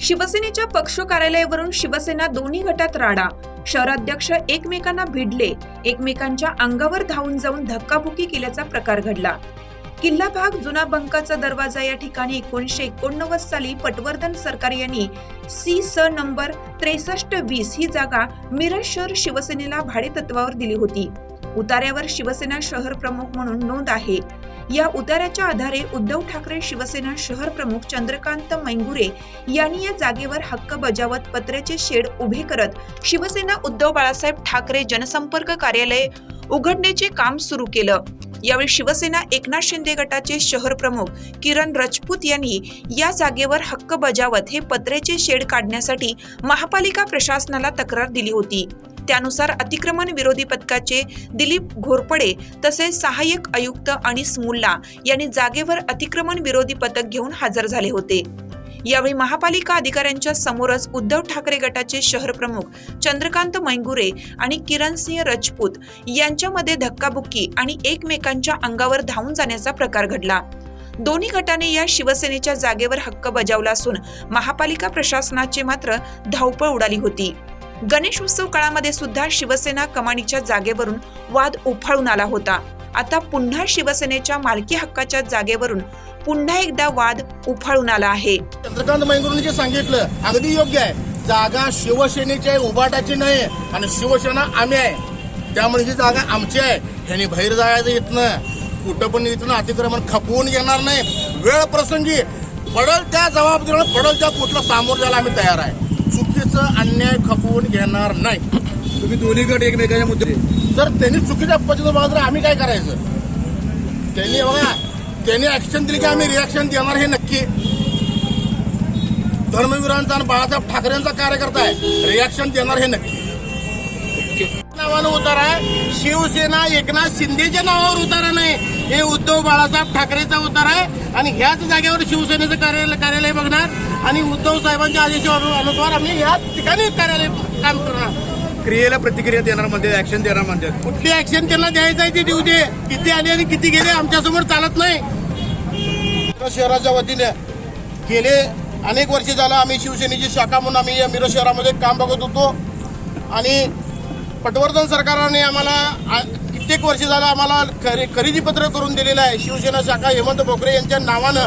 शिवसेनेच्या पक्ष कार्यालयावरून शिवसेना दोन्ही गटात राडा. शहराध्यक्ष एकमेकांना भिडले. एकमेकांच्या अंगावर धावून जाऊन धक्काबुक्की केल्याचा प्रकार घडला. किल्ला भाग जुना बंकाचा दरवाजा या ठिकाणी एकोणीसशे एकोणनव्वद साली पटवर्धन सरकार यांनी सी स नंबर त्रेसष्ट वीस ही जागा मिरज शहर शिवसेनेला भाडेतत्वावर दिली होती. उतार्यावर शिवसेना शहर प्रमुख म्हणून नोंद आहे. या उतार्याच्या आधारे उद्धव ठाकरे शिवसेना शहर प्रमुख चंद्रकांत मैंगुरे यांनी या जागेवर हक्क बजावत पत्र्याचे शेड उभे करत शिवसेना उद्धव बाळासाहेब ठाकरे जनसंपर्क कार्यालय उघडण्याचे काम सुरू केलं. यावेळी शिवसेना एकनाथ शिंदे गटाचे शहर प्रमुख किरण राजपूत यांनी या जागेवर हक्क बजावत हे पत्र्याचे शेड काढण्यासाठी महापालिका प्रशासनाला तक्रार दिली होती. त्यानुसार अतिक्रमण विरोधी पथकाचे दिलीप घोरपडे तसेच सहाय्यक आयुक्त अनिस मुल्ला यांनी जागेवर अतिक्रमण विरोधी पथक घेऊन हजर झाले होते. यावेळी महापालिका अधिकाऱ्यांच्या समोरच उद्धव ठाकरे गटाचे शहर प्रमुख चंद्रकांत मैंगुरे आणि किरण सिंह राजपूत यांच्यामध्ये धक्काबुक्की आणि एकमेकांच्या अंगावर धावून जाण्याचा प्रकार घडला. दोन्ही गटाने या शिवसेनेच्या जागेवर हक्क बजावला असून महापालिका प्रशासनाचे मात्र धावपळ उडाली होती. गणेश उत्सव काळामध्ये सुद्धा शिवसेना कमानीच्या जागेवरून वाद उफाळून आला होता. आता पुन्हा शिवसेनेच्या मालकी हक्काच्या जागेवरून पुन्हा एकदा वाद उफाळून आला आहे. चंद्रकांत मैंगुरूंनी जे सांगितलं अगदी योग्य आहे. जागा शिवसेनेची आहे उबाटाची नाही आणि शिवसेना आम्ही आहे. त्यामुळे ही जागा आमची आहे. ह्यांनी बाहेर जायचं इथनं. कुठं पण इथनं अतिक्रमण खपवून घेणार नाही. वेळ प्रसंगी पडल त्या जबाबदारीला पडल त्या कुठला सामोर जायला आम्ही तयार आहे. चुकीचं अन्याय खपवून घेणार नाही. तुम्ही दोन्ही गट एकमेकाच्या मुद्दे जर त्यांनी चुकीच्या पद्धतीनं बघा तर आम्ही काय करायचं? त्यांनी बघा त्यांनी ऍक्शन दिली की आम्ही रिॲक्शन देणार हे नक्की. धर्मवीरांचा आणि बाळासाहेब ठाकरेंचा कार्यकर्ता आहे. रिॲक्शन देणार हे नक्की. नावानं उतार आहे. शिवसेना एकनाथ शिंदेच्या नावावर उतारा नाही. हे उद्धव बाळासाहेब ठाकरेचा उतार आहे. आणि ह्याच जागेवर शिवसेनेचं कार्यालय कार्यालय बघणार. आणि उद्धव साहेबांच्या आदेशानुसार आम्ही ह्याच ठिकाणी कार्यालय काम करणार. क्रियेला प्रतिक्रिया देणार म्हणते ऍक्शन देणार म्हणते. कुठली ऍक्शन त्यांना द्यायचं आहे ते देऊ दे. किती आले आणि किती गेले आमच्यासमोर चालत नाही. शहराच्या वतीने गेले अनेक वर्ष झालं आम्ही शिवसेनेची शाखा म्हणून आम्ही या मिरज शहरामध्ये काम बघत होतो. आणि पटवर्धन सरकारने आम्हाला आ- कित्येक वर्ष झालं आम्हाला खरे खरेदीपत्र करून दिलेलं आहे. शिवसेना शाखा हेमंत भोकरे यांच्या नावानं.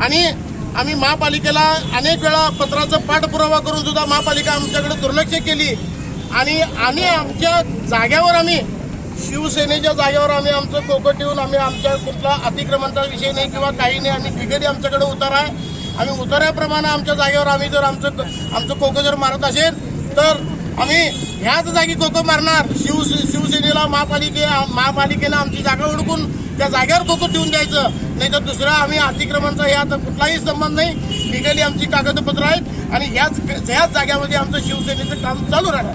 आणि आम्ही महापालिकेला अनेक वेळा पत्राचा पाठपुरावा करून सुद्धा महापालिका आमच्याकडे दुर्लक्ष केली. आणि आम्ही आमच्या जाग्यावर आम्ही शिवसेनेच्या जागेवर आम्ही आमचं कोकट ठेवून आम्ही आमच्या कुठला अतिक्रमणचा विषय नाही किंवा काही नाही आम्ही तिघेही आमच्याकडे उतार आहे. आम्ही उतार्याप्रमाणे आमच्या जागेवर आम्ही जर आमचं आमचं कोकं जर मारत असेल तर आम्ही ह्याच जागी कोकं मारणार. शिव शिवसेनेला महापालिके महापालिकेनं आमची जागा ओळखून त्या जागेवर कोकं ठेवून द्यायचं. नाही तर दुसरा आम्ही अतिक्रमणचा तर कुठलाही संबंध नाही. लिगली आमची कागदपत्र आहेत आणि ह्याच ह्याच जागेमध्ये आमचं शिवसेनेचं काम चालू राहणार.